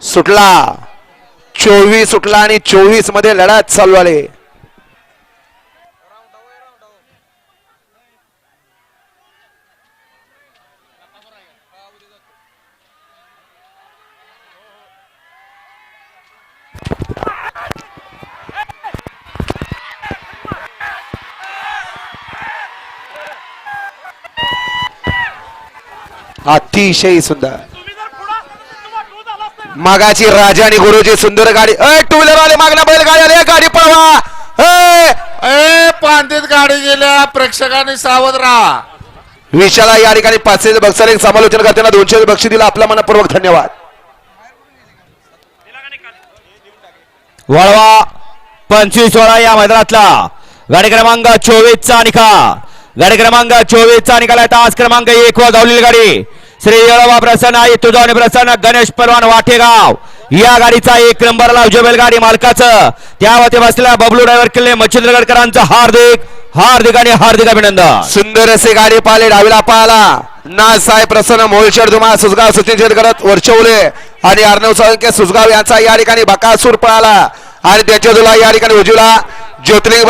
सुटला. चोवीस सुटला आणि चोवीसमध्ये लढत चालू आले. अतिशय सुंदर. मागाची राजा आणि गुरुची सुंदर गाडी. अय टू व्हीलर आले मागना बैल गाडी आली गाडी पळवा. अय ए पांढीत गाडी गेल्या प्रेक्षकांनी सावध राहा. विशाला या ठिकाणी पाचशे बक्षाला एक समालोचन करताना दोनशे बक्षी दिला. आपला मनपूर्वक धन्यवाद. वळवा पंचवीस वळा या मैदानातला. गाडी क्रमांक चोवीस चा निकाल. गाडी क्रमांक चोवीस चा निकाल आहे. तास क्रमांक एक वर धावलेली गाडी. श्री येळवा प्रसन्न आई तुझा प्रसन्न गणेश परवान वाटेगाव या गाडीचा एक नंबरला उजवेल गाडी मालकाचं. त्यावरती बसलेला बबलू ड्रायव्हर किल्ले मच्छिंद्रगडकरांचं हार्दिक हार्दिक आणि हार्दिक अभिनंदन. सुंदर असे गाडी पाहिले डावीला पाहला नासाहेब प्रसन्न मोलशेड धुमा सुजगाव सचिन शेट करत वर्षवले आणि अर्णव साळुंके सुजगाव यांचा या ठिकाणी बकासूर पळाला. आणि त्याच्या या ठिकाणी उजूला ज्योतिर्लिंग